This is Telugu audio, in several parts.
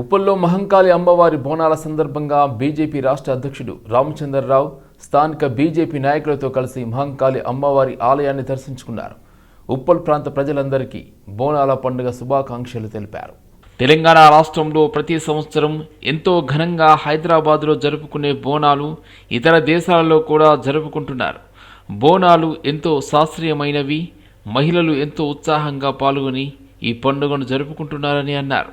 ఉప్పల్లో మహంకాళి అమ్మవారి బోనాల సందర్భంగా బీజేపీ రాష్ట్ర అధ్యక్షుడు రామచంద్రరావు స్థానిక బీజేపీ నాయకులతో కలిసి మహంకాళి అమ్మవారి ఆలయాన్ని దర్శించుకున్నారు. ఉప్పల్ ప్రాంత ప్రజలందరికీ బోనాల పండుగ శుభాకాంక్షలు తెలిపారు. తెలంగాణ రాష్ట్రంలో ప్రతి సంవత్సరం ఎంతో ఘనంగా హైదరాబాద్లో జరుపుకునే బోనాలు ఇతర దేశాలలో కూడా జరుపుకుంటున్నారు. బోనాలు ఎంతో శాస్త్రీయమైనవి మహిళలు ఎంతో ఉత్సాహంగా పాల్గొని ఈ పండుగను జరుపుకుంటున్నారని అన్నారు.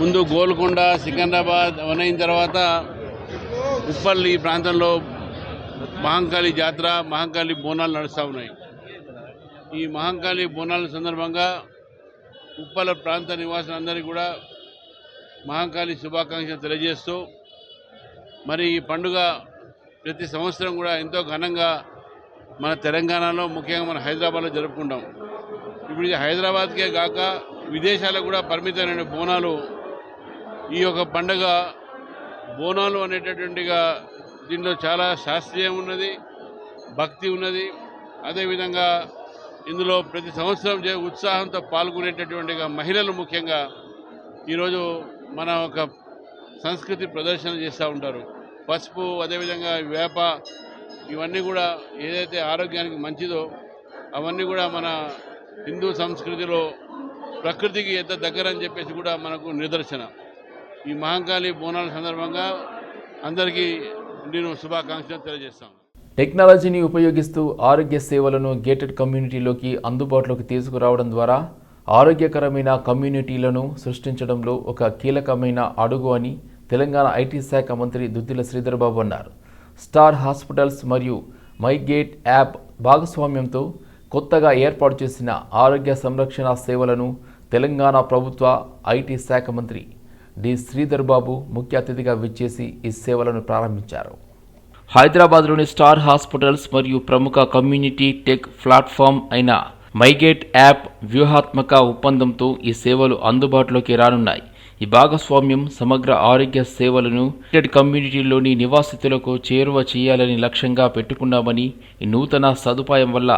ముందు గోల్కొండ సికింద్రాబాద్ అవనైన తర్వాత ఉప్పల్ ఈ ప్రాంతంలో మహంకాళి జాతర మహంకాళి బోనాలు నడుస్తూ ఉన్నాయి. ఈ మహంకాళి బోనాల సందర్భంగా ఉప్పల ప్రాంత నివాసులందరికీ కూడా మహంకాళి శుభాకాంక్షలు తెలియజేస్తూ మరి ఈ పండుగ ప్రతి సంవత్సరం కూడా ఎంతో ఘనంగా మన తెలంగాణలో ముఖ్యంగా మన హైదరాబాద్లో జరుపుకుంటాం. ఇప్పుడు ఇది హైదరాబాద్కే కాక విదేశాలకు కూడా పరిమితమైన బోనాలు ఈ యొక్క పండుగ బోనాలు అనేటటువంటిగా దీనిలో చాలా శాస్త్రీయం ఉన్నది భక్తి ఉన్నది. అదేవిధంగా ఇందులో ప్రతి సంవత్సరం చే ఉత్సాహంతో పాల్గొనేటటువంటిగా మహిళలు ముఖ్యంగా ఈరోజు మన ఒక సంస్కృతి ప్రదర్శన చేస్తూ ఉంటారు. పసుపు అదేవిధంగా వేప ఇవన్నీ కూడా ఏదైతే ఆరోగ్యానికి మంచిదో అవన్నీ కూడా మన హిందూ సంస్కృతిలో ప్రకృతికి ఎంత దగ్గర అని చెప్పేసి కూడా మనకు నిదర్శన. ఈ మహంకాళి బోనాల సందర్భంగా అందరికీ నేను శుభాకాంక్షలు తెలియజేస్తాను. టెక్నాలజీని ఉపయోగిస్తూ ఆరోగ్య సేవలను గేటెడ్ కమ్యూనిటీలోకి అందుబాటులోకి తీసుకురావడం ద్వారా ఆరోగ్యకరమైన కమ్యూనిటీలను సృష్టించడంలో ఒక కీలకమైన అడుగు అని తెలంగాణ ఐటీ శాఖ మంత్రి దుద్దిల శ్రీధర్బాబు అన్నారు. స్టార్ హాస్పిటల్స్ మరియు మైగేట్ యాప్ భాగస్వామ్యంతో కొత్తగా ఏర్పాటు చేసిన ఆరోగ్య సంరక్షణ సేవలను తెలంగాణ ప్రభుత్వ ఐటీ శాఖ మంత్రి డి. శ్రీధర్ బాబు ముఖ్య అతిథిగా విచ్చేసి ఈ సేవలను ప్రారంభించారు. హైదరాబాద్లోని స్టార్ హాస్పిటల్స్ మరియు ప్రముఖ కమ్యూనిటీ టెక్ ప్లాట్ఫామ్ అయిన మైగేట్ యాప్ వ్యూహాత్మక ఒప్పందంతో ఈ సేవలు అందుబాటులోకి రానున్నాయి. ఈ భాగస్వామ్యం సమగ్ర ఆరోగ్య సేవలను టెడ్ కమ్యూనిటీలోని నివాసితులకు చేరువ చేయాలని లక్ష్యంగా పెట్టుకున్నామని ఈ నూతన సదుపాయం వల్ల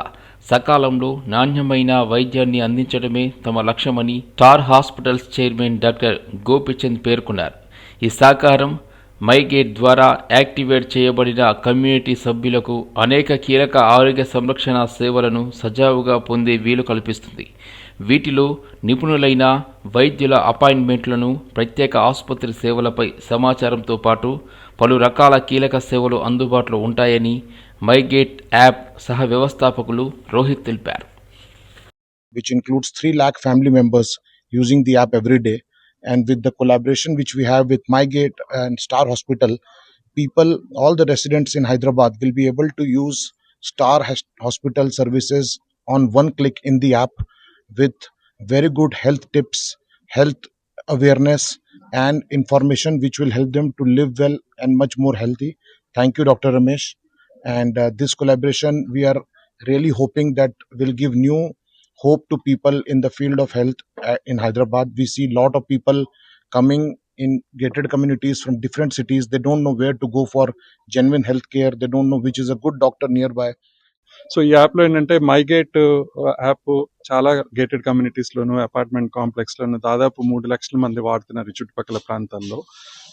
సకాలంలో నాణ్యమైన వైద్యాన్ని అందించడమే తమ లక్ష్యమని star hospitals chairman doctor Gopichand పేర్కొన్నారు. ఈ సహకారం మైగేట్ ద్వారా యాక్టివేట్ చేయబడిన కమ్యూనిటీ సభ్యులకు అనేక కీలక ఆరోగ్య సంరక్షణ సేవలను సజావుగా పొందే వీలు కల్పిస్తుంది. వీటిలో నిపుణులైన వైద్యుల అపాయింట్మెంట్లను ప్రత్యేక ఆసుపత్రి సేవలపై సమాచారంతో పాటు పలు రకాల కీలక సేవలు అందుబాటులో ఉంటాయని మైగేట్ యాప్ సహ వ్యవస్థాపకులు రోహిత్ తెలిపారు which includes 3 lakh family members using the app every day. And with the collaboration which we have with MyGate and Star Hospital, people, all the residents in Hyderabad will be able to use Star Has- Hospital services on one click in the app with very good health tips, health awareness, and information which will help them to live well and much more healthy. Thank you, Dr. Ramesh. And uh, this collaboration, we are really hoping that will give new hope to people in the field of health uh, in Hyderabad. We see a lot of people coming in gated communities from different cities. They don't know where to go for genuine health care. They don't know which is a good doctor nearby. So ఈ యాప్లో ఏంటంటే మైగేట్ యాప్ చాలా గేటెడ్ కమ్యూనిటీస్లోను అపార్ట్మెంట్ కాంప్లెక్స్లోను దాదాపు మూడు లక్షల మంది వాడుతున్నారు ఈ చుట్టుపక్కల ప్రాంతాల్లో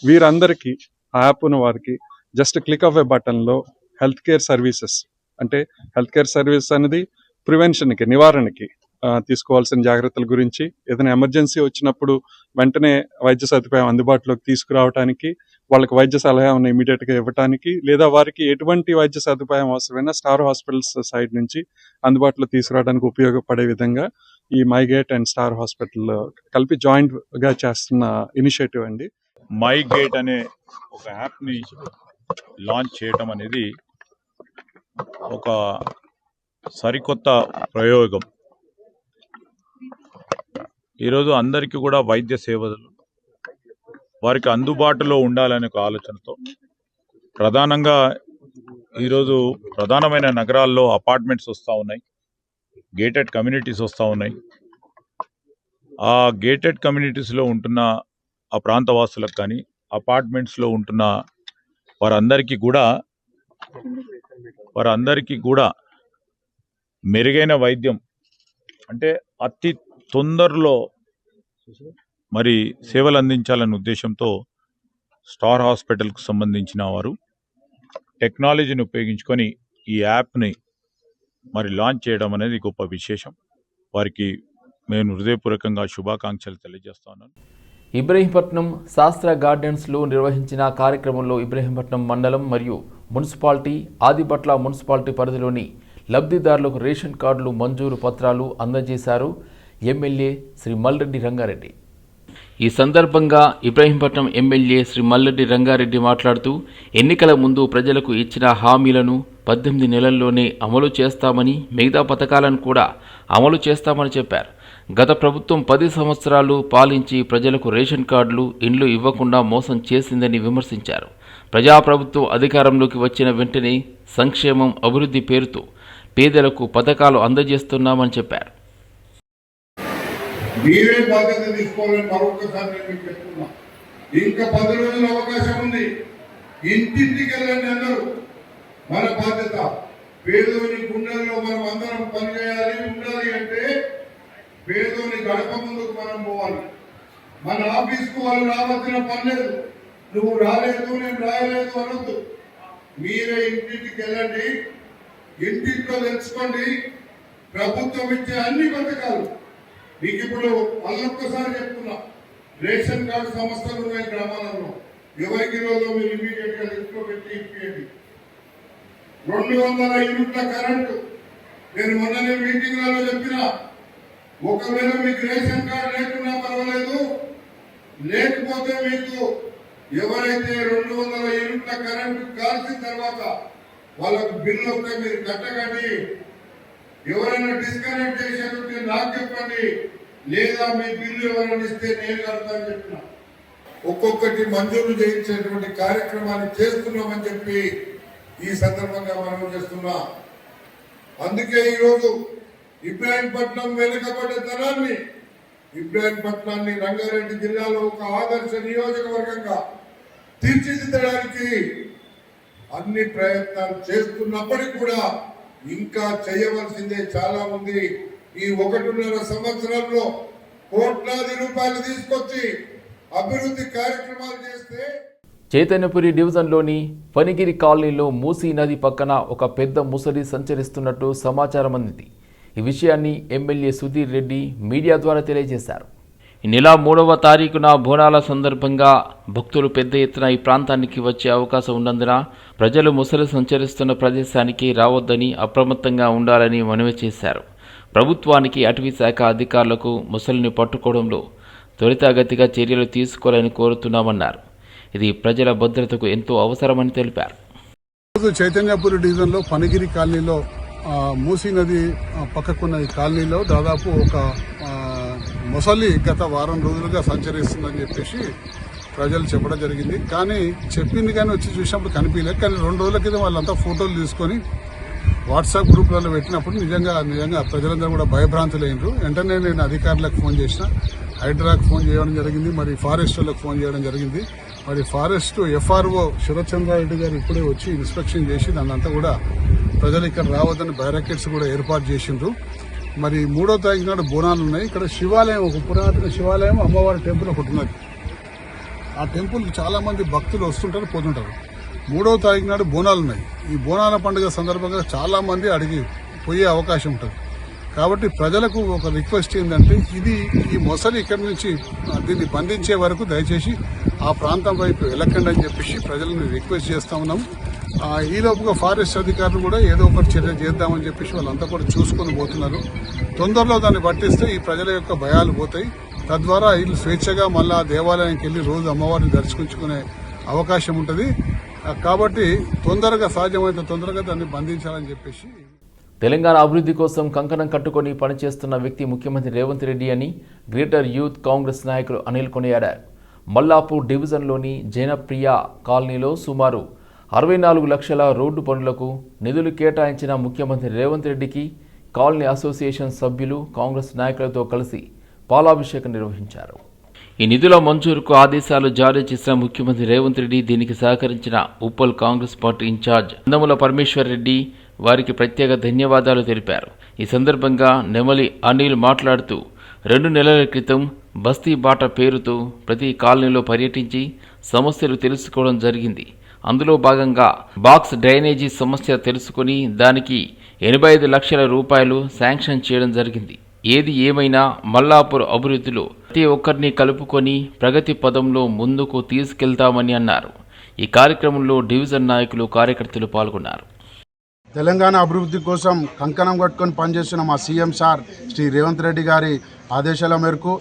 వీరందరికీ ఆ యాప్ను వారికి జస్ట్ క్లిక్ ఆఫ్ ఏ బటన్లో హెల్త్ కేర్ సర్వీసెస్ అంటే హెల్త్ కేర్ సర్వీస్ అనేది ప్రివెన్షన్కి నివారణకి తీసుకోవాల్సిన జాగ్రత్తల గురించి ఏదైనా ఎమర్జెన్సీ వచ్చినప్పుడు వెంటనే వైద్య సదుపాయం అందుబాటులోకి తీసుకురావడానికి వాళ్ళకి వైద్య సలహా ఉన్న ఇమీడియట్గా ఇవ్వడానికి లేదా వారికి ఎటువంటి వైద్య సదుపాయం అవసరమైనా స్టార్ హాస్పిటల్స్ సైడ్ నుంచి అందుబాటులో తీసుకురావడానికి ఉపయోగపడే విధంగా ఈ మైగేట్ అండ్ స్టార్ హాస్పిటల్ కలిపి జాయింట్గా చేస్తున్న ఇనిషియేటివ్ అండి. మై గేట్ అనే ఒక యాప్ని లాంచ్ చేయటం అనేది ఒక సరికొత్త ప్రయోగం. ఈరోజు అందరికీ కూడా వైద్య సేవలు వారికి అందుబాటులో ఉండాలనే ఒక ఆలోచనతో ప్రధానంగా ఈరోజు ప్రధానమైన నగరాల్లో అపార్ట్మెంట్స్ వస్తూ ఉన్నాయి. గేటెడ్ కమ్యూనిటీస్ వస్తూ ఉన్నాయి. ఆ గేటెడ్ కమ్యూనిటీస్లో ఉంటున్న ఆ ప్రాంతవాసులకు కానీ అపార్ట్మెంట్స్లో ఉంటున్న వారందరికీ కూడా వారందరికీ కూడా మెరుగైన వైద్యం అంటే అతి తొందరలో మరి సేవలు అందించాలనే ఉద్దేశంతో స్టార్ హాస్పిటల్కు సంబంధించిన వారు టెక్నాలజీని ఉపయోగించుకొని ఈ యాప్ని మరి లాంచ్ చేయడం అనేది గొప్ప విశేషం. వారికి నేను హృదయపూర్వకంగా శుభాకాంక్షలు తెలియజేస్తున్నాను ఇబ్రహీంపట్నం శాస్త్ర గార్డెన్స్లో నిర్వహించిన కార్యక్రమంలో ఇబ్రహీంపట్నం మండలం మరియు మున్సిపాలిటీ ఆదిపట్ల మున్సిపాలిటీ పరిధిలోని లబ్ధిదారులకు రేషన్ కార్డులు మంజూరు పత్రాలు అందజేశారు ఎమ్మెల్యే శ్రీ మల్రెడ్డి రంగారెడ్డి. ఈ సందర్భంగా ఇబ్రహీంపట్నం ఎమ్మెల్యే శ్రీ మల్లెడ్డి రంగారెడ్డి మాట్లాడుతూ ఎన్నికల ముందు ప్రజలకు ఇచ్చిన హామీలను పద్దెనిమిది నెలల్లోనే అమలు చేస్తామని మిగతా పథకాలను కూడా అమలు చేస్తామని చెప్పారు. గత ప్రభుత్వం పది సంవత్సరాలు పాలించి ప్రజలకు రేషన్ కార్డులు ఇండ్లు ఇవ్వకుండా మోసం చేసిందని విమర్శించారు. ప్రజాప్రభుత్వం అధికారంలోకి వచ్చిన వెంటనే సంక్షేమం అభివృద్ధి పేరుతో పేదలకు పథకాలు అందజేస్తున్నామని చెప్పారు. మీరే బాధ్యత తీసుకోవాలని మరొకసారి నేను మీకు చెప్తున్నా. ఇంకా పది రోజుల అవకాశం ఉంది. ఇంటింటికి వెళ్ళండి అందరూ. మన బాధ్యత. పేదోని గుండెల్లో మనం అందరం పనిచేయాలి ఉండాలి అంటే పేదోని గడప ముందుకు మనం పోవాలి. మన ఆఫీస్కు వాళ్ళు రావాల్సిన పని లేదు. నువ్వు రాలేదు నేను రాయలేదు అనొద్దు. మీరే ఇంటింటికి వెళ్ళండి. ఇంటింట్లో తెలుసుకోండి. ప్రభుత్వం ఇచ్చే అన్ని పథకాలు మీకు ఇప్పుడు మళ్ళొక్కసారి చెప్తున్నా. రేషన్ కార్డు సమస్యలు ఉన్నాయి గ్రామాలలో. ఎవరికి రోజు మీరు ఇమీడియట్గా లిస్ట్ పెట్టి ఇప్పియండి రెండు వందల యూనిట్ల కరెంటు. నేను మొన్ననే మీటింగ్లలో చెప్పిన ఒకవేళ మీకు రేషన్ కార్డు లేకున్నా పర్వాలేదు. లేకపోతే మీకు ఎవరైతే రెండు వందల యూనిట్ల కరెంటు కాల్చిన తర్వాత వాళ్ళకు బిల్లు వస్తే మీరు కట్టకండి. ఎవరైనా డిస్కనెక్ట్ చేసేందుకు నాకు చెప్పండి. లేదా మీ బిల్లు ఎవరైనా ఇస్తే నేను కడతాను చెప్పిన. ఒక్కొక్కటి మంజూరు చేయించేటువంటి కార్యక్రమాన్ని చేస్తున్నామని చెప్పి ఈ సందర్భంగా మనం చేస్తున్నా. అందుకే ఈరోజు ఇబ్రాహీంపట్నం వెనుకబడ్డ తరాన్ని ఇబ్రాహీంపట్నాన్ని రంగారెడ్డి జిల్లాలో ఒక ఆదర్శ నియోజకవర్గంగా తీర్చిదిద్దడానికి అన్ని ప్రయత్నాలు చేస్తున్నప్పటికీ కూడా ఇంకా చేయవలసిందే చాలా ఉంది. ఈ ఒకటిన్నర సంవత్సరంలో కోట్లాది రూపాయలు తీసుకొచ్చి అభివృద్ధి కార్యక్రమాలు చేస్తే చైతన్యపురి డివిజన్లోని పనిగిరి కాలనీలో మూసీ నది పక్కన ఒక పెద్ద ముసలి సంచరిస్తున్నట్టు సమాచారం అందింది ఈ విషయాన్ని ఎమ్మెల్యే సుధీర్ రెడ్డి మీడియా ద్వారా తెలియజేశారు. ఈ నెల మూడవ తారీఖున బోనాల సందర్భంగా భక్తులు పెద్ద ఎత్తున ఈ ప్రాంతానికి వచ్చే అవకాశం ఉన్నందున ప్రజలు ముసలి సంచరిస్తున్న ప్రదేశానికి రావద్దని అప్రమత్తంగా ఉండాలని మనవి చేశారు. ప్రభుత్వానికి అటవీ శాఖ అధికారులకు ముసలిని పట్టుకోవడంలో త్వరితగతిగా చర్యలు తీసుకోవాలని కోరుతున్నామన్నారు. ఇది ప్రజల భద్రతకు ఎంతో అవసరమని తెలిపారు. చైతన్యపురి డివిజన్లో పనిగిరి కాలనీలో మూసీ నది పక్కకున్న ఈ కాలనీలో దాదాపు ఒక మొసలి గత వారం రోజులుగా సంచరిస్తుందని చెప్పేసి ప్రజలు చెప్పడం జరిగింది. కానీ చెప్పింది కానీ వచ్చి చూసినప్పుడు కనిపించలేదు. కానీ రెండు రోజుల క్రితం వాళ్ళంతా ఫోటోలు తీసుకొని వాట్సాప్ గ్రూప్లలో పెట్టినప్పుడు నిజంగా నిజంగా ప్రజలందరూ కూడా భయభ్రాంతులైనరు. వెంటనే నేను అధికారులకు ఫోన్ చేసిన. హైడ్రాకు ఫోన్ చేయడం జరిగింది. మరి ఫారెస్ట్ వాళ్ళకు ఫోన్ చేయడం జరిగింది. మరి ఫారెస్ట్ ఎఫ్ఆర్ఓ శివచంద్రారెడ్డి గారు ఇప్పుడే వచ్చి ఇన్స్పెక్షన్ చేసి దాన్నంతా కూడా ప్రజలు ఇక్కడ రావద్దని బ్యారకెట్స్ కూడా ఏర్పాటు చేసిండ్రు. మరి మూడో తారీఖు నాడు బోనాలు ఉన్నాయి. ఇక్కడ శివాలయం ఒక పురాతన శివాలయం అమ్మవారి టెంపుల్ ఒకటి ఉన్నది. ఆ టెంపుల్ చాలా మంది భక్తులు వస్తుంటారు పోతుంటారు. మూడవ తారీఖు నాడు బోనాలు ఉన్నాయి. ఈ బోనాల పండుగ సందర్భంగా చాలా మంది అడిగి పోయే అవకాశం ఉంటుంది. కాబట్టి ప్రజలకు ఒక రిక్వెస్ట్ ఏంటంటే ఇది ఈ మొసలి ఇక్కడి నుంచి దీన్ని బంధించే వరకు దయచేసి ఆ ప్రాంతం వైపు వెళ్ళకండి అని చెప్పేసి ప్రజలను రిక్వెస్ట్ చేస్తా ఉన్నాము ఈ లోపుగా ఫారెస్ట్ అధికారులు కూడా ఏదో ఒకటి చర్య చేద్దామని చెప్పేసి వాళ్ళంతా కూడా చూసుకొని పోతున్నారు. తొందరలో దాన్ని పట్టిస్తే ఈ ప్రజల యొక్క భయాలు పోతాయి. తద్వారా వీళ్ళు స్వేచ్ఛగా మళ్ళీ ఆ దేవాలయానికి వెళ్ళి రోజు అమ్మవారిని దర్శించుకునే అవకాశం ఉంటుంది. కాబట్టి తొందరగా సాధ్యమైతే తొందరగా దాన్ని బంధించాలని చెప్పేసి తెలంగాణ అభివృద్ధి కోసం కంకణం కట్టుకొని పనిచేస్తున్న వ్యక్తి ముఖ్యమంత్రి రేవంత్ రెడ్డి అని గ్రేటర్ యూత్ కాంగ్రెస్ నాయకులు అనిల్ కొనియాడారు. మల్లాపూర్ డివిజన్లోని జనప్రియ కాలనీలో సుమారు అరవై నాలుగు లక్షల రోడ్డు పనులకు నిధులు కేటాయించిన ముఖ్యమంత్రి రేవంత్ రెడ్డికి కాలనీ అసోసియేషన్ సభ్యులు కాంగ్రెస్ నాయకులతో కలిసి పాలాభిషేకం నిర్వహించారు. ఈ నిధుల మంజూరుకు ఆదేశాలు జారీ చేసిన ముఖ్యమంత్రి రేవంత్ రెడ్డి దీనికి సహకరించిన ఉప్పల్ కాంగ్రెస్ పార్టీ ఇన్ఛార్జ్ అందముల పరమేశ్వర్ రెడ్డి వారికి ప్రత్యేక ధన్యవాదాలు తెలిపారు. ఈ సందర్భంగా నెమలి అనిల్ మాట్లాడుతూ రెండు నెలల క్రితం బస్తీ బాట పేరుతో ప్రతి కాలనీలో పర్యటించి సమస్యలు తెలుసుకోవడం జరిగింది. అందులో భాగంగా బాక్స్ డ్రైనేజీ సమస్య తెలుసుకుని దానికి ఎనభై ఐదు లక్షల రూపాయలు శాంక్షన్ చేయడం జరిగింది. ఏది ఏమైనా మల్లాపూర్ అభివృద్ధిలో ప్రతి ఒక్కరిని కలుపుకొని ప్రగతి పదంలో ముందుకు తీసుకెళ్తామని అన్నారు. ఈ కార్యక్రమంలో డివిజన్ నాయకులు కార్యకర్తలు పాల్గొన్నారు. తెలంగాణ అభివృద్ధి కోసం కంకణం కట్టుకొని పనిచేస్తున్న మా సీఎం సార్ శ్రీ రేవంత్ రెడ్డి గారి ఆదేశాల మేరకు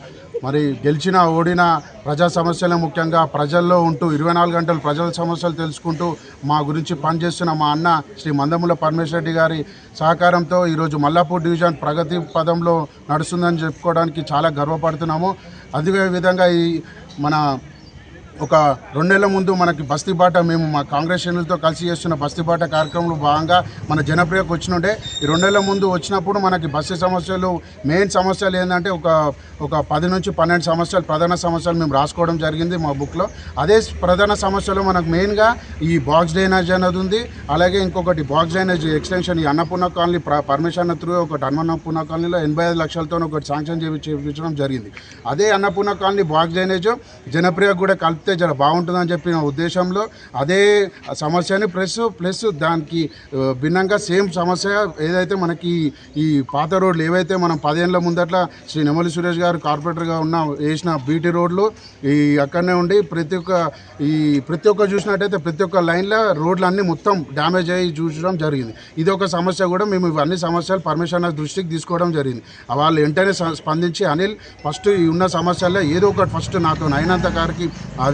మరి గెలిచిన ఓడిన ప్రజా సమస్యలు ముఖ్యంగా ప్రజల్లో ఉంటూ ఇరవై నాలుగు గంటలు ప్రజల సమస్యలు తెలుసుకుంటూ మా గురించి పనిచేస్తున్న మా అన్న శ్రీ మందముల పరమేశ్వర రెడ్డి గారి సహకారంతో ఈరోజు మల్లాపూర్ డివిజన్ ప్రగతి పదంలో నడుస్తుందని చెప్పుకోవడానికి చాలా గర్వపడుతున్నాము. అదే విధంగా ఈ మన ఒక రెండేళ్ళ ముందు మనకి బస్తీబాట మేము మా కాంగ్రెస్ శ్రేణులతో కలిసి చేస్తున్న బస్తీబాట కార్యక్రమంలో భాగంగా మన జనప్రియకు వచ్చినుండే. ఈ రెండు నెలల ముందు వచ్చినప్పుడు మనకి బస్సు సమస్యలు మెయిన్ సమస్యలు ఏంటంటే ఒక ఒక పది నుంచి పన్నెండు సమస్యలు ప్రధాన సమస్యలు మేము రాసుకోవడం జరిగింది మా బుక్లో. అదే ప్రధాన సమస్యలు మనకు మెయిన్గా ఈ బాక్స్ డ్రైనేజ్ అనేది ఉంది. అలాగే ఇంకొకటి బాక్స్ డ్రైనేజ్ ఎక్స్టెన్షన్ ఈ అన్నపూర్ణ కాలనీ పర్మిషన్ త్రూ ఒకటి అన్నపూర్ణ కాలనీలో ఎనభై ఐదు లక్షలతో ఒకటి శాంక్షన్ చేయించడం జరిగింది. అదే Annapurna colony box drainage Janapriya కూడా కలిపితే జర బాగుంటుందని చెప్పిన ఉద్దేశంలో అదే సమస్యని ప్లస్ ప్లస్ దానికి భిన్నంగా సేమ్ సమస్య ఏదైతే మనకి ఈ పాత రోడ్లు ఏవైతే మనం పదేళ్ళ ముందట్ల శ్రీ నెమలి సురేష్ గారు కార్పొరేటర్గా ఉన్న వేసిన బీటీ రోడ్లు ఈ అక్కడనే ఉండి ప్రతి ఒక్క ఈ ప్రతి ఒక్క చూసినట్టయితే ప్రతి ఒక్క లైన్లో రోడ్లు అన్నీ మొత్తం డ్యామేజ్ అయ్యి చూసడం జరిగింది. ఇది ఒక సమస్య కూడా మేము ఇవన్నీ సమస్యలు పర్మిషన్ దృష్టికి తీసుకోవడం జరిగింది. వాళ్ళు వెంటనే స్పందించి అనిల్ ఫస్ట్ ఉన్న సమస్యల్లో ఏదో ఒకటి ఫస్ట్ నాతో అయినంత గారికి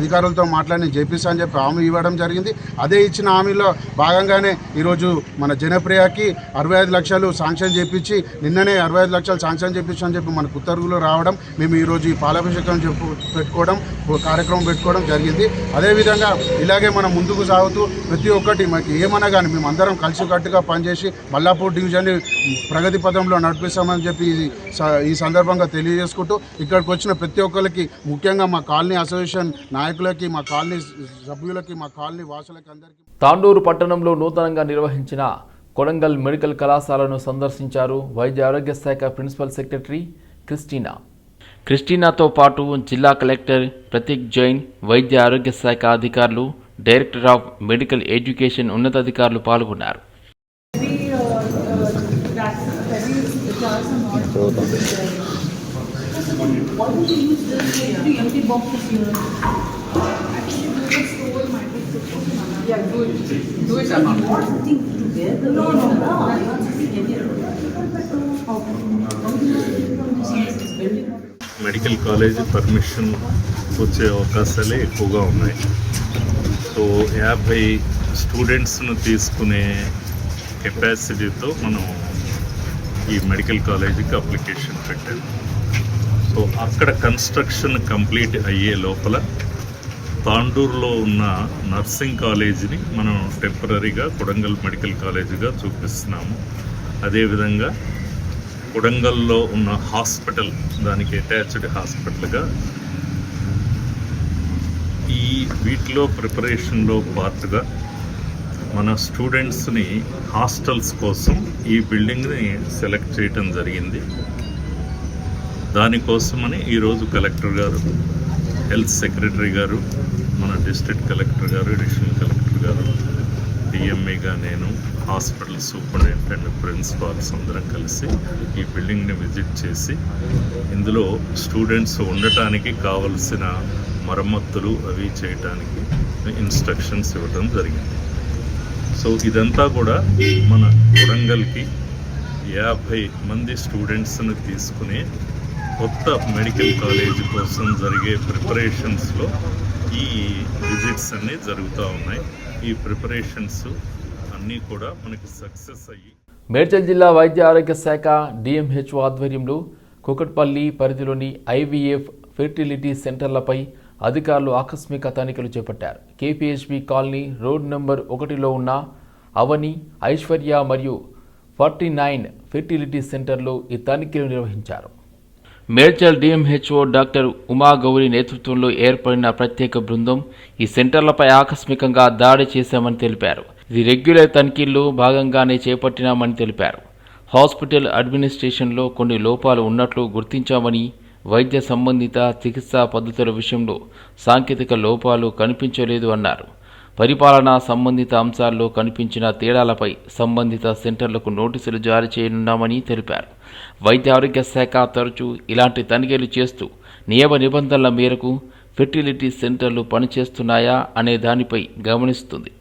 అధికారులతో మాట్లాడి నేను చేపిస్తా అని చెప్పి హామీ ఇవ్వడం జరిగింది. అదే ఇచ్చిన హామీలో భాగంగానే ఈరోజు మన జనప్రియకి అరవై ఐదు లక్షలు శాంక్షన్ చేపించి నిన్ననే అరవై ఐదు లక్షలు శాంక్షన్ చేపించి అని చెప్పి మన ఉత్తర్వులు రావడం మేము ఈరోజు ఈ పాలాభిషేకం చెప్పు పెట్టుకోవడం ఓ కార్యక్రమం పెట్టుకోవడం జరిగింది. అదేవిధంగా ఇలాగే మనం ముందుకు సాగుతూ ప్రతి ఒక్కటి మాకు ఏమన్నా కానీ మేము అందరం కలిసికట్టుగా పనిచేసి మల్లాపూర్ డివిజన్ని ప్రగతి పదంలో నడిపిస్తామని చెప్పి ఇది స- ఈ సందర్భంగా తెలియజేసుకుంటూ ఇక్కడికి వచ్చిన ప్రతి ఒక్కరికి ముఖ్యంగా మా కాలనీ అసోసియేషన్ నాయకులకి మా కాలనీ సభ్యులకి మా కాలనీ వాసులకి అందరికీ. తాండూరు పట్టణంలో నూతనంగా నిర్వహించిన కొడంగల్ మెడికల్ కళాశాలను సందర్శించారు వైద్య ఆరోగ్య శాఖ ప్రిన్సిపల్ సెక్రటరీ క్రిస్టీనా. క్రిస్టీనాతో పాటు జిల్లా కలెక్టర్ ప్రతీక్ జైన్ వైద్య ఆరోగ్య శాఖ అధికారులు డైరెక్టర్ ఆఫ్ మెడికల్ ఎడ్యుకేషన్ ఉన్నతాధికారులు పాల్గొన్నారు Very, uh, uh, that very jars are not. Why would you use this three empty boxes here? Actually, we will store microscope. Yeah, do it. Do it, Amma. What think together? No, no, no. I'm not sitting here. Okay. Medical college permission వచ్చే అవకాశాలే ఎక్కువగా ఉన్నాయి సో యాభై స్టూడెంట్స్ను తీసుకునే కెపాసిటీతో మనం ఈ మెడికల్ కాలేజీకి అప్లికేషన్ పెట్టాము సో అక్కడ కన్స్ట్రక్షన్ కంప్లీట్ అయ్యే లోపల తాండూరులో ఉన్న నర్సింగ్ కాలేజీని మనం టెంపరీగా కొడంగల్ మెడికల్ కాలేజీగా చూపిస్తున్నాము. అదేవిధంగా కొడంగల్లో ఉన్న హాస్పిటల్ దానికి అటాచ్డ్ హాస్పిటల్గా ఈ వీటిలో ప్రిపరేషన్లో పార్ట్గా మన స్టూడెంట్స్ని హాస్టల్స్ కోసం ఈ బిల్డింగ్ని సెలెక్ట్ చేయటం జరిగింది. దానికోసమని ఈరోజు కలెక్టర్ గారు హెల్త్ సెక్రటరీ గారు మన డిస్ట్రిక్ట్ కలెక్టర్ గారు అడిషనల్ కలెక్టర్ గారు డిఎంఏగా నేను హాస్పిటల్ సూపరింటెండెంట్ అండ్ ప్రిన్సిపాల్స్ అందరం కలిసి ఈ బిల్డింగ్ని విజిట్ చేసి ఇందులో స్టూడెంట్స్ ఉండటానికి కావలసిన మరమ్మతులు అవి చేయటానికి ఇన్స్ట్రక్షన్స్ ఇవ్వడం జరిగింది. సో ఇదంతా కూడా మన వరంగల్కి యాభై మంది స్టూడెంట్స్ని తీసుకుని కొత్త మెడికల్ కాలేజ్ కోసం జరిగే ప్రిపరేషన్స్లో ఈ విజిట్స్ అన్నీ జరుగుతూ ఉన్నాయి. ఈ ప్రిపరేషన్స్ అన్నీ కూడా మనకి సక్సెస్ అయ్యి మేడ్చల్ జిల్లా వైద్య ఆరోగ్య శాఖ డిఎంహెచ్ఓ ఆధ్వర్యంలో కుకట్పల్లి పరిధిలోని ఐవీఎఫ్ ఫెర్టిలిటీ సెంటర్లపై అధికారులు ఆకస్మిక తనిఖీలు చేపట్టారు. కేపీహెచ్బి కాలనీ రోడ్ నెంబర్ ఒకటిలో ఉన్న అవని ఐశ్వర్య మరియు ఫార్టీ నైన్ ఫెర్టిలిటీ సెంటర్లో ఈ తనిఖీలు నిర్వహించారు. మేడ్చల్ డిఎంహెచ్ఓ డాక్టర్ ఉమాగౌరి నేతృత్వంలో ఏర్పడిన ప్రత్యేక బృందం ఈ సెంటర్లపై ఆకస్మికంగా దాడి చేశామని తెలిపారు. ఇది రెగ్యులర్ తనిఖీల్లో భాగంగానే చేపట్టినామని తెలిపారు. హాస్పిటల్ అడ్మినిస్ట్రేషన్లో కొన్ని లోపాలు ఉన్నట్లు గుర్తించామని వైద్య సంబంధిత చికిత్సా పద్ధతుల విషయంలో సాంకేతిక లోపాలు కనిపించలేదు అన్నారు. పరిపాలనా సంబంధిత అంశాల్లో కనిపించిన తేడాలపై సంబంధిత సెంటర్లకు నోటీసులు జారీ చేయనున్నామని తెలిపారు. వైద్య ఆరోగ్య శాఖ తరచూ ఇలాంటి తనిఖీలు చేస్తూ నియమ నిబంధనల మేరకు ఫెర్టిలిటీ సెంటర్లు పనిచేస్తున్నాయా అనే దానిపై గమనిస్తుంది.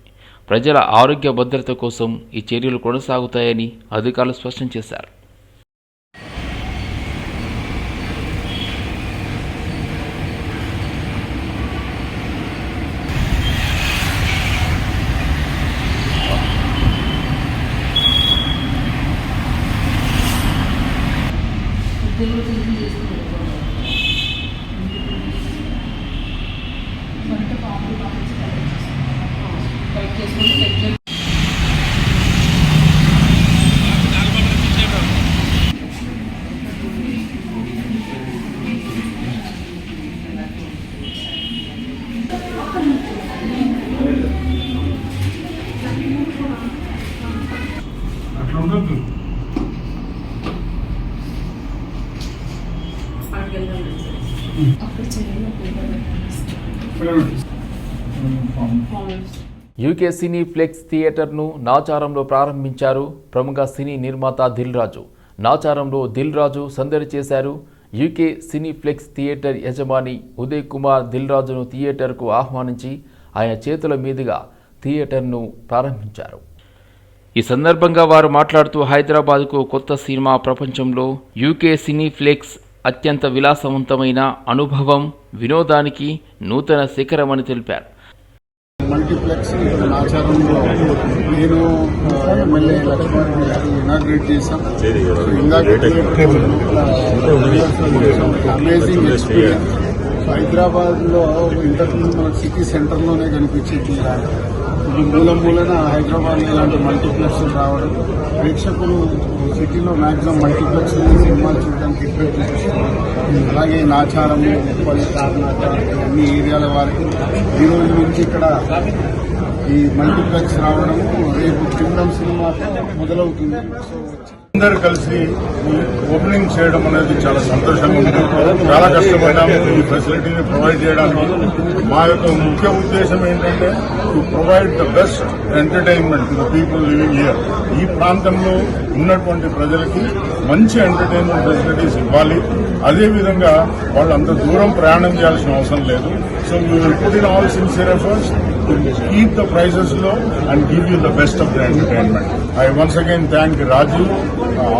ప్రజల ఆరోగ్య భద్రత కోసం ఈ చర్యలు కొనసాగుతాయని అధికారులు స్పష్టం చేశారు. అక్కడ యూకే సినీ ఫ్లెక్స్ థియేటర్ను నాచారంలో ప్రారంభించారు ప్రముఖ సినీ నిర్మాత దిల్ రాజు నాచారంలో దిల్ రాజు సందడి చేశారు. యూకే సినీ ఫ్లెక్స్ థియేటర్ యజమాని ఉదయ్ కుమార్ దిల్ రాజును థియేటర్కు ఆహ్వానించి ఆయన చేతుల మీదుగా థియేటర్ను ప్రారంభించారు. ఈ సందర్భంగా వారు మాట్లాడుతూ హైదరాబాద్కు కొత్త సినిమా ప్రపంచంలో యూకే సినీ ఫ్లెక్స్ అత్యంత విలాసవంతమైన అనుభవం వినోదానికి నూతన శిఖరమని తెలిపారు. మల్టీప్లెక్స్ ఇక్కడ ఆచారంలో నేను ఎమ్మెల్యే లక్ష్మణ్ గారు ఇనాగ్రేట్ చేశాం. అమేజింగ్ ఎక్స్పీరియన్స్ హైదరాబాద్లో ఇంతకుముందు మన సిటీ సెంటర్లోనే కనిపించేది. ఈ మూల మూలన హైదరాబాద్ ఇలాంటి మల్టీప్లెక్స్ రావడం ప్రేక్షకులు సిటీలో మ్యాక్సిమం మల్టీప్లెక్స్ సినిమాలు చూడడానికి ఎక్స్పెక్ట్ అలాగే నాచారం ఉప్పల్లి కార్నాట అన్ని ఏరియాల వారికి ఈ రోజు నుంచి ఇక్కడ ఈ మల్టీప్లెక్స్ రావడము రేపు కింగ్డమ్ సినిమాతో మొదలవుతుంది. సో అందరు కలిసి ఓపెనింగ్ చేయడం అనేది చాలా సంతోషంగా ఉంది. చాలా కష్టపడ్డాము ఈ ఫెసిలిటీని ప్రొవైడ్ చేయడానికి మా యొక్క ముఖ్య ఉద్దేశం ఏంటంటే to provide the best entertainment the people living here ఈ ప్రాంతంలో ఉన్నటువంటి ప్రజలకి మంచి ఎంటర్టైన్మెంట్ ఫెసిలిటీస్ ఇవ్వాలి. అదేవిధంగా వాళ్ళు అంత దూరం ప్రయాణం చేయాల్సిన అవసరం లేదు. So you will put in all sincere efforts to keep the prices and give you the best of the entertainment I once again thank Raju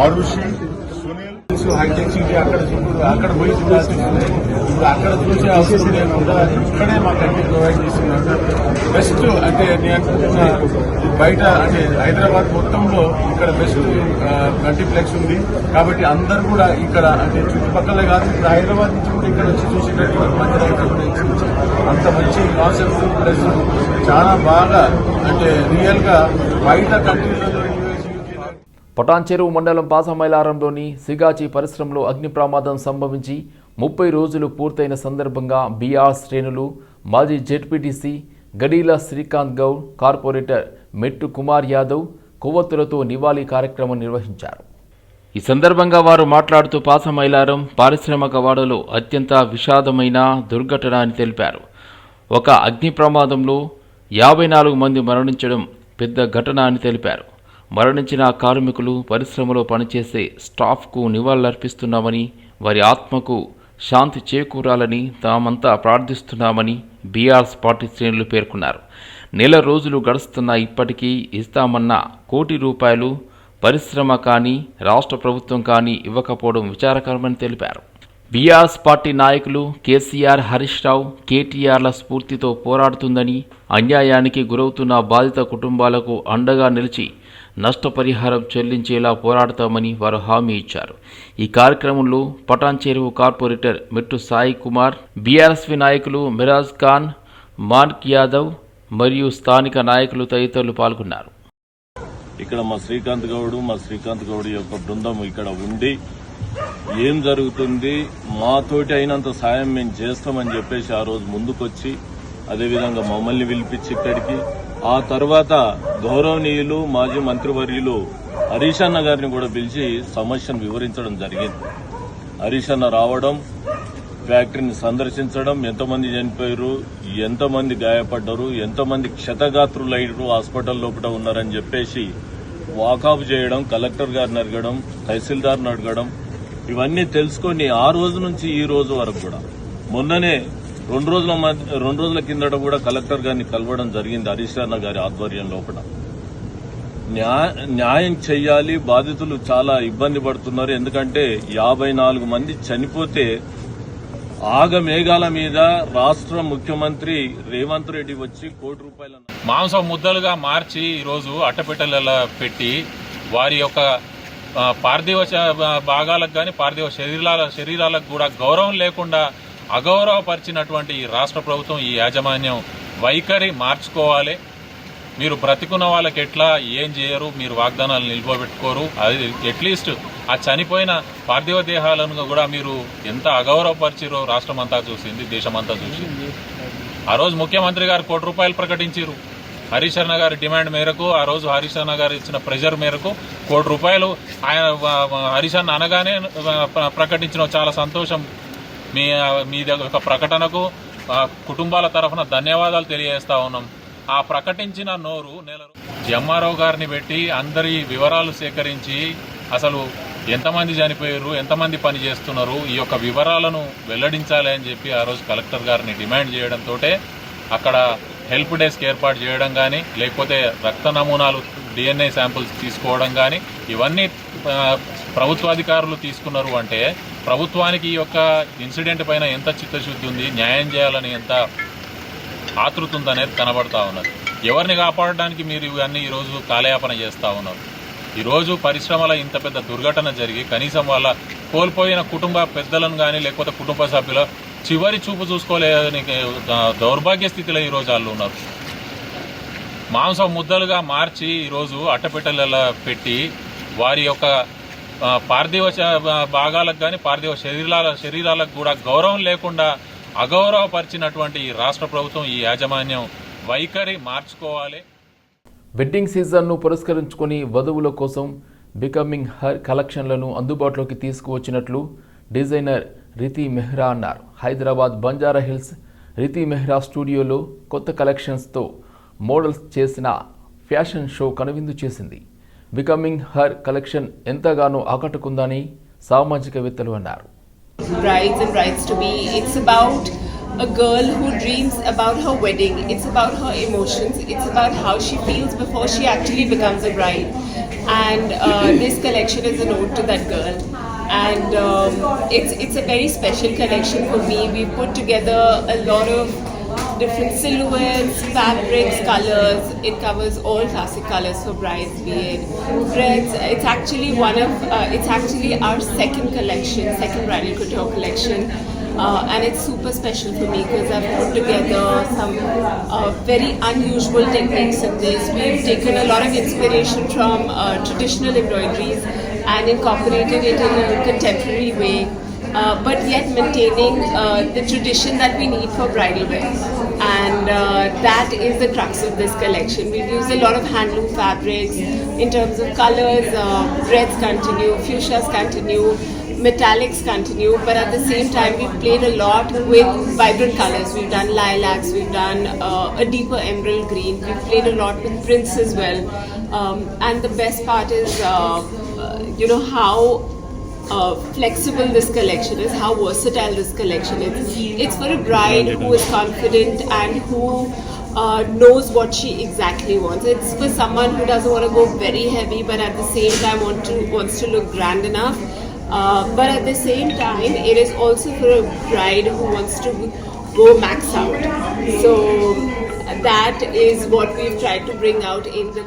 Arushi uh, అక్కడ అక్కడ పోయి ఇప్పుడు అక్కడ చూసే అవసరం లేకుండా ఇక్కడే మాకు అన్ని ప్రొవైడ్ చేస్తున్నారు బెస్ట్ అంటే నేను అనుకుంటున్న బయట అంటే హైదరాబాద్ మొత్తంలో ఇక్కడ బెస్ట్ మల్టీప్లెక్స్ ఉంది. కాబట్టి అందరు కూడా ఇక్కడ అంటే చుట్టుపక్కల కాదు ఇక్కడ హైదరాబాద్ నుంచి కూడా ఇక్కడ వచ్చి చూసేటటువంటి మంది అంత మంచి కాన్సెప్ట్ ప్లస్. చాలా బాగా అంటే రియల్గా బయట కంట్రీలలో పటాన్చెరువు పటాన్ చెరువు మండలం పాసమైలారంలోని సిగాచి పరిశ్రమలో అగ్ని ప్రమాదం సంభవించి ముప్పై రోజులు పూర్తయిన సందర్భంగా బీఆర్ శ్రేణులు మాజీ జెడ్పీటీసీ గడీల శ్రీకాంత్ గౌడ్ కార్పొరేటర్ మెట్టు కుమార్ యాదవ్ కొవ్వొత్తులతో నివాళి కార్యక్రమం నిర్వహించారు. ఈ సందర్భంగా వారు మాట్లాడుతూ పాసమైలారం పారిశ్రామిక వాడలో అత్యంత విషాదమైన దుర్ఘటన అని తెలిపారు. ఒక అగ్ని ప్రమాదంలో యాభై నాలుగు మంది మరణించడం పెద్ద ఘటన అని తెలిపారు. మరణించిన కార్మికులు పరిశ్రమలో పనిచేసే స్టాఫ్కు నివాళులర్పిస్తున్నామని వారి ఆత్మకు శాంతి చేకూరాలని తామంతా ప్రార్థిస్తున్నామని బీఆర్స్ పార్టీ శ్రేణులు పేర్కొన్నారు. నెల రోజులు గడుస్తున్న ఇప్పటికీ ఇస్తామన్న కోటి రూపాయలు పరిశ్రమ కానీ రాష్ట్ర ప్రభుత్వం కానీ ఇవ్వకపోవడం విచారకరమని తెలిపారు. బీఆర్ఎస్ పార్టీ నాయకులు కేసీఆర్ హరీష్ రావు కేటీఆర్ల స్ఫూర్తితో పోరాడుతుందని అన్యాయానికి గురవుతున్న బాధిత కుటుంబాలకు అండగా నిలిచి నష్టపరిహారం చెల్లించేలా పోరాడతామని వారు హామీ ఇచ్చారు. ఈ కార్యక్రమంలో Patancheru corporator Mittu Sai Kumar BRSV నాయకులు మిరాజ్ ఖాన్ మాన్క్ యాదవ్ మరియు స్థానిక నాయకులు తదితరులు పాల్గొన్నారు. ఇక్కడ మా శ్రీకాంత్ గౌడ్ మా శ్రీకాంత్ గౌడ్ యొక్క బృందం ఇక్కడ ఉండి ఏం జరుగుతుంది? మాతోటి అయినంత సాయం మేము చేస్తామని చెప్పేసి ఆ రోజు ముందుకొచ్చి అదేవిధంగా మమ్మల్ని పిలిపించి ఇక్కడికి ఆ తర్వాత గౌరవనీయులు మాజీ మంత్రివర్యులు హరీష్ అన్న గారిని కూడా పిలిచి సమస్యను వివరించడం జరిగింది. హరీష్ అన్న రావడం ఫ్యాక్టరీని సందర్శించడం ఎంతమంది చనిపోయారు ఎంతమంది గాయపడ్డారు ఎంతమంది క్షతగాత్రులయ్యారు హాస్పిటల్ లోపల ఉన్నారని చెప్పేసి వాకాఫ్ చేయడం కలెక్టర్ గారిని అడగడం తహసీల్దార్ని అడగడం ఇవన్నీ తెలుసుకొని ఆ రోజు నుంచి ఈ రోజు వరకు కూడా మొన్ననే రెండు రోజుల రెండు రోజుల కిందట కూడా కలెక్టర్ గారిని కలవడం జరిగింది హరీష్ అన్న గారి ఆధ్వర్యం లోపల. న్యాయం చెయ్యాలి బాధితులు చాలా ఇబ్బంది పడుతున్నారు. ఎందుకంటే యాభై నాలుగు మంది చనిపోతే ఆగమేఘాల మీద రాష్ట్ర ముఖ్యమంత్రి రేవంత్ రెడ్డి వచ్చి కోటి రూపాయల మాంసం ముద్దలుగా మార్చి ఈరోజు అట్టపెట్టెలలో పెట్టి వారి యొక్క పార్థివ శ- భాగాలకు కానీ పార్థివ శరీరాల శరీరాలకు కూడా గౌరవం లేకుండా అగౌరవపరిచినటువంటి ఈ రాష్ట్ర ప్రభుత్వం ఈ యాజమాన్యం వైఖరి మార్చుకోవాలి. మీరు బ్రతికున్న వాళ్ళకి ఎట్లా ఏం చేయరు మీరు వాగ్దానాలు నిల్వబెట్టుకోరు అది అట్లీస్ట్ ఆ చనిపోయిన పార్థివ దేహాలను కూడా మీరు ఎంత అగౌరవపరిచిరో రాష్ట్రం అంతా చూసింది దేశమంతా చూసింది. ఆ రోజు ముఖ్యమంత్రి గారు కోటి రూపాయలు ప్రకటించారు హరీష్ అన్న గారి డిమాండ్ మేరకు ఆ రోజు హరీష్ అన్న గారు ఇచ్చిన ప్రెషర్ మేరకు కోటి రూపాయలు ఆయన వ- హరీష్ అన్న అనగానే ప్రకటించిన చాలా సంతోషం. మీ మీ యొక్క ప్రకటనకు కుటుంబాల తరఫున ధన్యవాదాలు తెలియజేస్తా ఉన్నాం. ఆ ప్రకటించిన నోరు నెల జమ్మారావు గారిని పెట్టి అందరి వివరాలు సేకరించి అసలు ఎంతమంది చనిపోయారు ఎంతమంది పని చేస్తున్నారు ఈ యొక్క వివరాలను వెల్లడించాలి అని చెప్పి ఆ రోజు కలెక్టర్ గారిని డిమాండ్ చేయడంతో అక్కడ హెల్ప్ డెస్క్ ఏర్పాటు చేయడం కానీ లేకపోతే రక్త నమూనాలు డిఎన్ఏ శాంపుల్స్ తీసుకోవడం కానీ ఇవన్నీ ప్రభుత్వాధికారులు తీసుకున్నారు అంటే ప్రభుత్వానికి ఈ యొక్క ఇన్సిడెంట్ పైన ఎంత చిత్తశుద్ధి ఉంది న్యాయం చేయాలని ఎంత ఆతృత ఉందనేది కనబడతా ఉన్నది. ఎవరిని కాపాడడానికి మీరు ఇవన్నీ ఈరోజు కాలయాపన చేస్తూ ఉన్నారు? ఈరోజు పరిశ్రమల ఇంత పెద్ద దుర్ఘటన జరిగి కనీసం వాళ్ళ కోల్పోయిన కుటుంబ పెద్దలను కానీ లేకపోతే కుటుంబ సభ్యుల చివరి చూపు చూసుకోలేని దౌర్భాగ్య స్థితిలో ఈరోజు వాళ్ళు ఉన్నారు. మాంసం ముద్దలుగా మార్చి ఈరోజు అట్టపెట్టెలలో పెట్టి వారి యొక్క పార్థివ భాగాలకు కానీ పార్థివ శరీరాల శరీరాలకు కూడా గౌరవం లేకుండా అగౌరవపరిచినటువంటి ఈ రాష్ట్ర ప్రభుత్వం ఈ యాజమాన్యం వైఖరి మార్చుకోవాలి. వెడ్డింగ్ సీజన్ను పురస్కరించుకొని వధువుల కోసం బికమింగ్ హర్ కలెక్షన్లను అందుబాటులోకి తీసుకువచ్చినట్లు డిజైనర్ రితి మెహ్రా అన్నారు. హైదరాబాద్ బంజారా హిల్స్ రితి మెహ్రా స్టూడియోలో కొత్త కలెక్షన్స్తో మోడల్స్ చేసిన ఫ్యాషన్ షో కనువిందు చేసింది. బికమింగ్ హర్ కలెక్షన్ ఎంతగానో ఆకట్టుకుందని సామాజికవేత్తలు అన్నారు brides and brides to be. It's about a girl who dreams about her wedding. It's about her emotions. It's about how she feels before she actually becomes a bride. And uh, this collection is an ode to that girl. And um, it's it's a very special collection for me. We put together a lot of different silhouettes, fabrics, colors. It covers all classic colors for brides, be it. It's actually one of, uh, it's actually our second collection, second bridal couture collection. Uh, and it's super special for me because I've put together some uh, very unusual techniques in this. We've taken a lot of inspiration from uh, traditional embroideries and incorporated it in a contemporary way uh, but yet maintaining uh, the tradition that we need for bridal wear. And uh, that is the crux of this collection. We've used a lot of handloom fabrics in terms of colors, uh, reds continue, fuchsias continue, metallics continue, but at the same time, we've played a lot with vibrant colors. We've done lilacs, we've done uh, a deeper emerald green, we've played a lot with prints as well. Um, and the best part is, uh, uh, you know, how uh, flexible this collection is, how versatile this collection is. It's for a bride who is confident and who uh, knows what she exactly wants. It's for someone who doesn't want to go very heavy, but at the same time want to wants to look grand enough. Uh, but at the same time, it is also for a bride who wants to go max out. So that is what we've tried to bring out in the